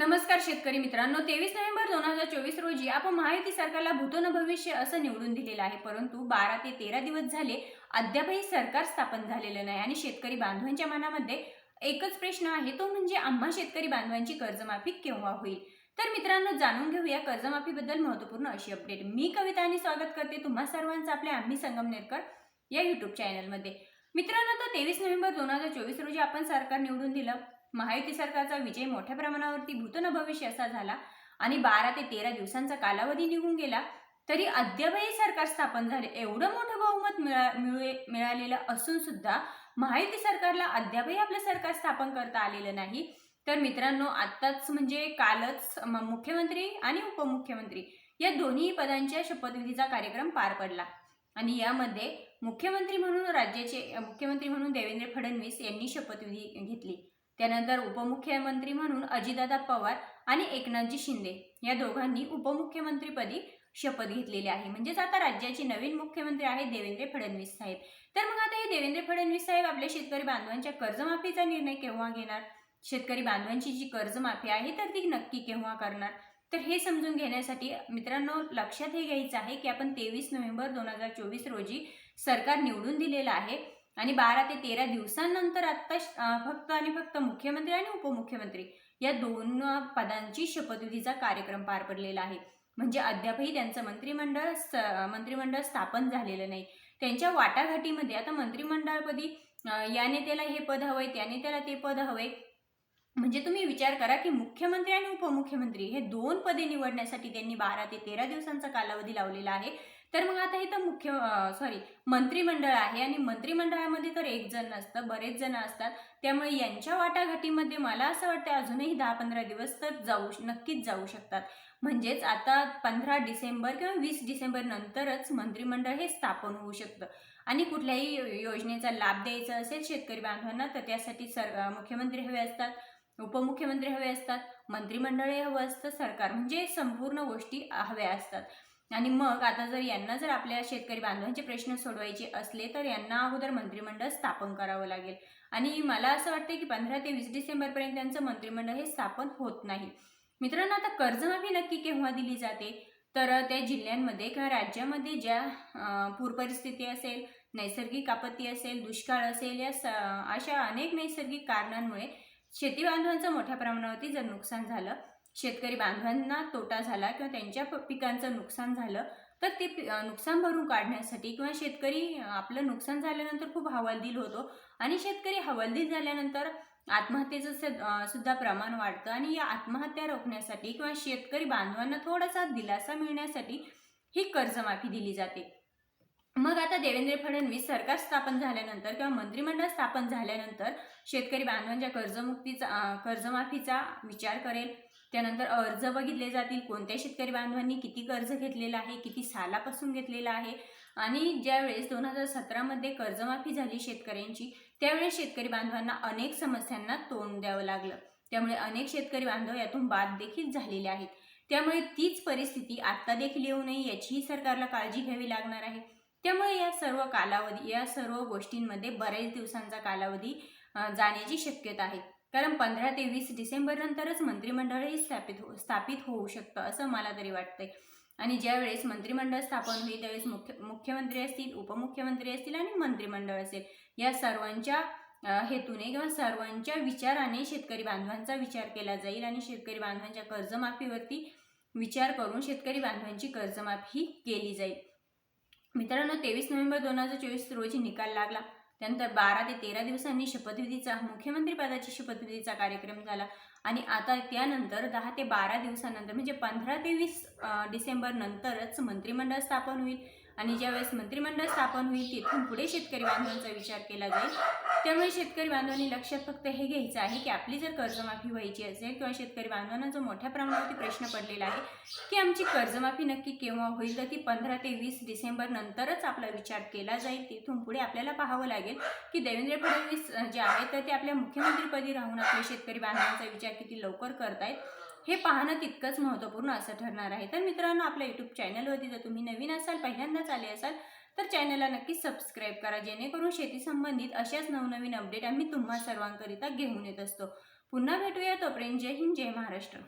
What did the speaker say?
नमस्कार शेतकरी मित्रांनो तेवीस नोव्हेंबर दोन हजार चोवीस रोजी आपण महायुती सरकारला भूतो न भविष्य असं निवडून दिलेलं आहे. परंतु बारा ते तेरा दिवस झाले अद्यापही सरकार स्थापन झालेलं नाही आणि शेतकरी बांधवांच्या मनामध्ये एकच प्रश्न आहे तो म्हणजे आम्हा शेतकरी बांधवांची कर्जमाफी केव्हा होईल? तर मित्रांनो जाणून घेऊया कर्जमाफीबद्दल महत्त्वपूर्ण अशी अपडेट मी कविता आणि स्वागत करते तुम्हा सर्वांचं आपल्या आम्ही संगमनेरकर या युट्यूब चॅनलमध्ये मित्रांनो तर तेवीस नोव्हेंबर दोन हजार चोवीस रोजी आपण सरकार निवडून दिलं. महायुती सरकारचा विजय मोठ्या प्रमाणावरती भूतन भविष्य असा झाला आणि बारा ते तेरा दिवसांचा कालावधी निघून गेला तरी अद्यापही सरकार स्थापन झाले एवढं मोठं बहुमत मिळा मिळालेलं असून सुद्धा महायुती सरकारला अद्यापही आपलं सरकार स्थापन करता आलेलं नाही. तर मित्रांनो आत्ताच म्हणजे कालच मुख्यमंत्री आणि उपमुख्यमंत्री या दोन्ही पदांच्या शपथविधीचा कार्यक्रम पार पडला. आणि यामध्ये मुख्यमंत्री म्हणून राज्याचे मुख्यमंत्री म्हणून देवेंद्र फडणवीस यांनी शपथविधी घेतली. त्यानंतर उपमुख्यमंत्री म्हणून अजितदादा पवार आणि एकनाथजी शिंदे या दोघांनी उपमुख्यमंत्रीपदी शपथ घेतलेली आहे. म्हणजेच आता राज्याचे नवीन मुख्यमंत्री आहेत देवेंद्र फडणवीस साहेब. तर मग आता हे देवेंद्र फडणवीस साहेब आपल्या शेतकरी बांधवांच्या कर्जमाफीचा निर्णय केव्हा घेणार? शेतकरी बांधवांची जी कर्जमाफी आहे तर ती नक्की केव्हा करणार? तर हे समजून घेण्यासाठी मित्रांनो लक्षात हे घ्यायचं आहे की आपण तेवीस नोव्हेंबर दोन हजार चोवीस रोजी सरकार निवडून दिलेलं आहे. आणि बारा ते तेरा दिवसांनंतर आत्ता श- फक्त आणि फक्त मुख्यमंत्री आणि उपमुख्यमंत्री या दोन पदांची शपथविधीचा कार्यक्रम पार पडलेला आहे. म्हणजे अद्यापही त्यांचं मंत्रिमंडळ स- मंत्रिमंडळ स्थापन झालेलं नाही. त्यांच्या वाटाघाटीमध्ये आता मंत्रिमंडळपदी याने या नेत्याला हे पद हवंय त्या नेत्याला ते पद हवंय. म्हणजे तुम्ही विचार करा की मुख्यमंत्री आणि उपमुख्यमंत्री हे दोन पदे निवडण्यासाठी त्यांनी बारा ते तेरा दिवसांचा कालावधी लावलेला आहे. तर मग आता हे तर मुख्य सॉरी मंत्रिमंडळ आहे आणि मंत्रिमंडळामध्ये तर एक जण नसतं बरेच जण असतात. त्यामुळे यांच्या वाटाघाटीमध्ये मला असं वाटतं अजूनही दहा पंधरा दिवस तर जाऊ नक्कीच जाऊ शकतात. म्हणजेच आता पंधरा डिसेंबर किंवा वीस डिसेंबर नंतरच मंत्रिमंडळ हे स्थापन होऊ शकतं. आणि कुठल्याही योजनेचा लाभ द्यायचा असेल शेतकरी बांधवांना तर त्यासाठी सर मुख्यमंत्री हवे असतात उपमुख्यमंत्री हवे असतात मंत्रिमंडळ हवं असतं सरकार म्हणजे संपूर्ण गोष्टी हव्या असतात. आणि मग आता जर यांना जर आपल्या शेतकरी बांधवांचे प्रश्न सोडवायचे असले तर यांना अगोदर मंत्रिमंडळ स्थापन करावं लागेल. आणि मला असं वाटतं की पंधरा ते वीस डिसेंबरपर्यंत त्यांचं मंत्रिमंडळ हे स्थापन होत नाही. मित्रांनो आता कर्जमाफी नक्की केव्हा दिली जाते? तर त्या जिल्ह्यांमध्ये किंवा राज्यामध्ये ज्या पूरपरिस्थिती असेल नैसर्गिक आपत्ती असेल दुष्काळ असेल या स अशा अनेक नैसर्गिक कारणांमुळे शेती बांधवांचं मोठ्या प्रमाणावरती जर नुकसान झालं शेतकरी बांधवांना तोटा झाला किंवा त्यांच्या प- पिकांचं नुकसान झालं तर ते नुकसान भरून काढण्यासाठी किंवा शेतकरी आपलं नुकसान झाल्यानंतर खूप हवालदिल होतो आणि शेतकरी हवालदिल झाल्यानंतर आत्महत्येचं सुद्धा प्रमाण वाढतं आणि या आत्महत्या रोखण्यासाठी किंवा शेतकरी बांधवांना थोडासा दिलासा मिळण्यासाठी ही कर्जमाफी दिली जाते. मग आता देवेंद्र फडणवीस सरकार स्थापन झाल्यानंतर किंवा मंत्रिमंडळ स्थापन झाल्यानंतर शेतकरी बांधवांच्या कर्जमुक्तीचा कर्जमाफीचा विचार करेल. त्यानंतर अर्ज बघितले जातील. कोणत्या शेतकरी बांधवांनी किती कर्ज घेतलेलं आहे किती सालापासून घेतलेलं आहे? आणि ज्यावेळेस दोन हजार सतरामध्ये कर्जमाफी झाली शेतकऱ्यांची त्यावेळेस शेतकरी बांधवांना अनेक समस्यांना तोंड द्यावं लागलं. त्यामुळे अनेक शेतकरी बांधव यातून बाद देखील झालेले आहेत. त्यामुळे तीच परिस्थिती आत्ता देखील येऊ नये याचीही सरकारला काळजी घ्यावी लागणार आहे. त्यामुळे या सर्व कालावधी या सर्व गोष्टींमध्ये बऱ्याच दिवसांचा कालावधी जाण्याची शक्यता आहे. कारण पंधरा ते वीस डिसेंबर नंतरच मंत्रिमंडळही स्थापित हो स्थापित होऊ शकतं असं मला तरी वाटतंय. आणि ज्यावेळेस मंत्रिमंडळ स्थापन होईल त्यावेळेस मुख्य मुख्यमंत्री असतील उपमुख्यमंत्री असतील आणि मंत्रिमंडळ असेल. या सर्वांच्या हेतूने किंवा सर्वांच्या विचाराने शेतकरी बांधवांचा विचार केला जाईल आणि शेतकरी बांधवांच्या कर्जमाफीवरती विचार करून शेतकरी बांधवांची कर्जमाफी केली जाईल. मित्रांनो तेवीस नोव्हेंबर दोन हजार चोवीस रोजी निकाल लागला. त्यानंतर बारा ते तेरा दिवसांनी शपथविधीचा मुख्यमंत्रीपदाची शपथविधीचा कार्यक्रम झाला. आणि आता त्यानंतर दहा ते बारा दिवसानंतर म्हणजे पंधरा ते वीस डिसेंबर नंतरच मंत्रिमंडळ स्थापन होईल. आणि ज्यावेळेस मंत्रिमंडळ स्थापन होईल तिथून पुढे शेतकरी बांधवांचा विचार केला जाईल. त्यामुळे शेतकरी बांधवांनी लक्षात फक्त हे घ्यायचं आहे की आपली जर कर्जमाफी व्हायची असेल किंवा शेतकरी बांधवांना जो मोठ्या प्रमाणावरती प्रश्न पडलेला आहे की आमची कर्जमाफी नक्की केव्हा होईल तर ती पंधरा ते वीस डिसेंबर नंतरच आपला विचार केला जाईल. तिथून पुढे आपल्याला पाहावं लागेल की देवेंद्र फडणवीस जे आहेत तर ते आपल्या मुख्यमंत्रीपदी राहून आपले शेतकरी बांधवांचा विचार किती लवकर करतायत. हे पाहणं तितकंच महत्त्वपूर्ण असं ठरणार आहे. तर मित्रांनो आपल्या यूट्यूब चॅनलवरती जर तुम्ही नवीन असाल पहिल्यांदाच आले असाल तर चॅनलला नक्की सबस्क्राईब करा जेणेकरून शेती संबंधित अशाच नवनवीन अपडेट आम्ही तुम्हा सर्वांकरिता घेऊन येत असतो. पुन्हा भेटूया तोपर्यंत जय हिंद जय महाराष्ट्र.